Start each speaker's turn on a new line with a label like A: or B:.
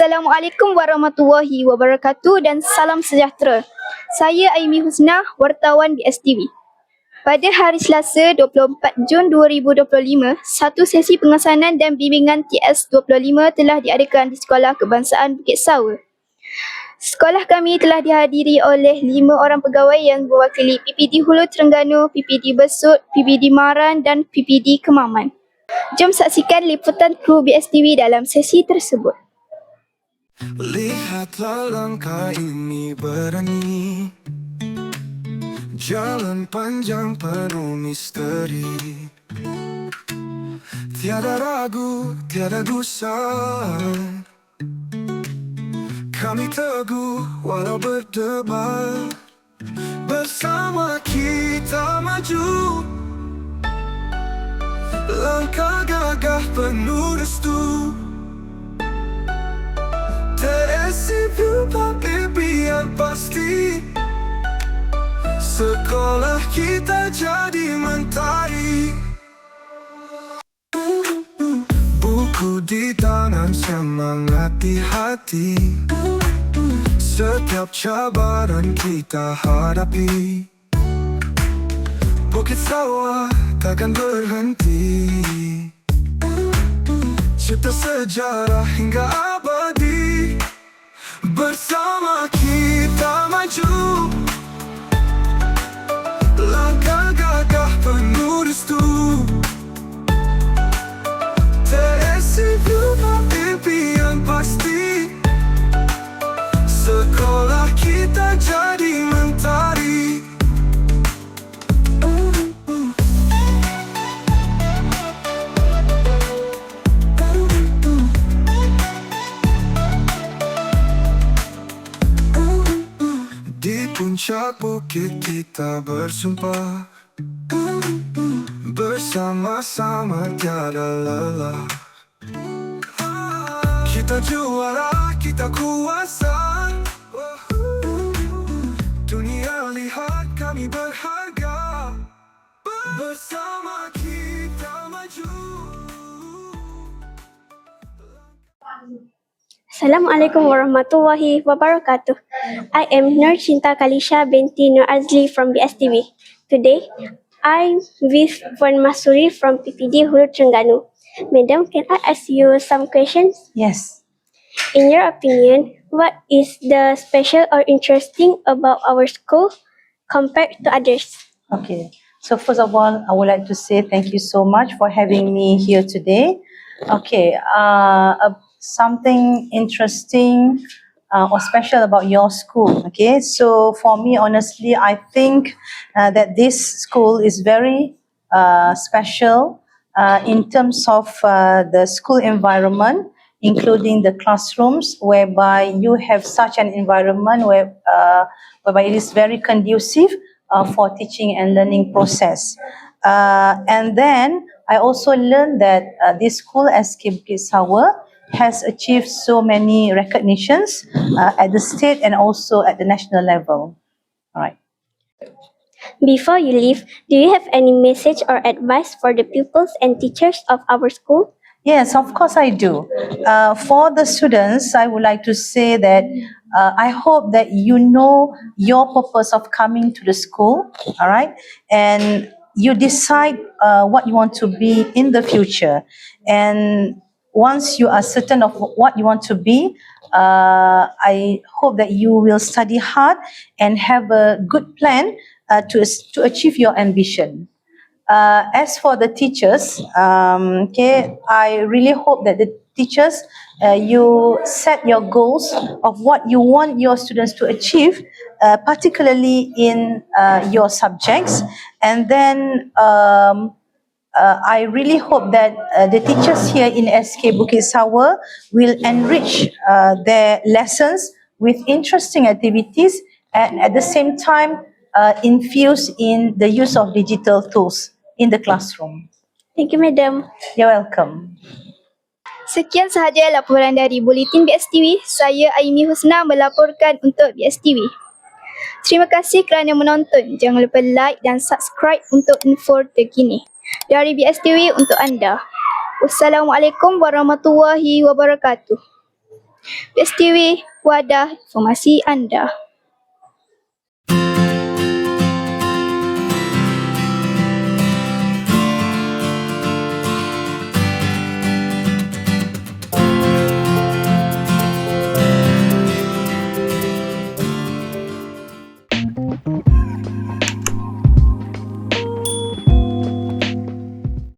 A: Assalamualaikum warahmatullahi wabarakatuh dan salam sejahtera. Saya Aimi Husna, wartawan BSTV. Pada hari Selasa 24 Jun 2025, satu sesi pengesanan dan bimbingan TS25 telah diadakan di Sekolah Kebangsaan Bukit Sawa. Sekolah kami telah dihadiri oleh lima orang pegawai yang mewakili PPD Hulu Terengganu, PPD Besut, PPD Maran dan PPD Kemaman. Jom saksikan liputan kru BSTV dalam sesi tersebut.
B: Lihatlah langkah ini berani. Jalan panjang penuh misteri. Tiada ragu, tiada gusar Kami teguh walau berdebar. Bersama kita maju. Langkah gagah penuh restu Sekolah kita jadi mentari. Buku di tangan semangat di hati. Setiap cabaran kita hadapi. Bukit sawah takkan berhenti. Cipta sejarah hingga abadi. Bersama puncak bukit kita Bersama-sama tiada Kita juara, kita kuasa Dunia lihat kami berharga. Bersama kita maju
C: Assalamualaikum warahmatullahi wabarakatuh. I am Nur Cinta Kalisha binti Nur Azli from BSTV. Today, I'm with Puan Masuri from PPD Hulu Terengganu. Madam, can I ask you some questions?
D: Yes.
C: In your opinion, what is the special or interesting about our school compared to others?
D: Okay. So first of all, I would like to say thank you so much for having me here today. Okay. Uh, uh, something interesting uh, or special about your school. Okay. So for me, honestly, I think uh, that this school is very uh, special uh, in terms of uh, the school environment, including the classrooms, whereby you have such an environment where uh, whereby it is very conducive uh, for teaching and learning process. Uh, and then I also learned that uh, this school, SK Bukit Sawa, has achieved so many recognitions uh, at the state and also at the national level. All right.
C: Before you leave, do you have any message or advice for the pupils and teachers of our school?
D: Yes, of course I do. Uh, for the students, I would like to say that uh, I hope that you know your purpose of coming to the school, all right? And you decide uh, what you want to be in the future. And once you are certain of what you want to be, uh, I hope that you will study hard and have a good plan uh, to, to achieve your ambition. Uh, as for the teachers, um, okay, I really hope that the teachers, uh, you set your goals of what you want your students to achieve, uh, particularly in uh, your subjects, and then um, uh, I really hope that uh, the teachers here in SK Bukit Sawa will enrich uh, their lessons with interesting activities and at the same time uh, infuse in the use of digital tools in the classroom.
C: Thank you, Madam.
D: You're welcome.
A: Sekian sahaja laporan dari Buletin BSTV. Saya Aimi Husna melaporkan untuk BSTV. Terima kasih kerana menonton. Jangan lupa like dan subscribe untuk info terkini. Dari BSTV untuk anda. Wassalamualaikum warahmatullahi wabarakatuh. PSTV, wadah informasi anda.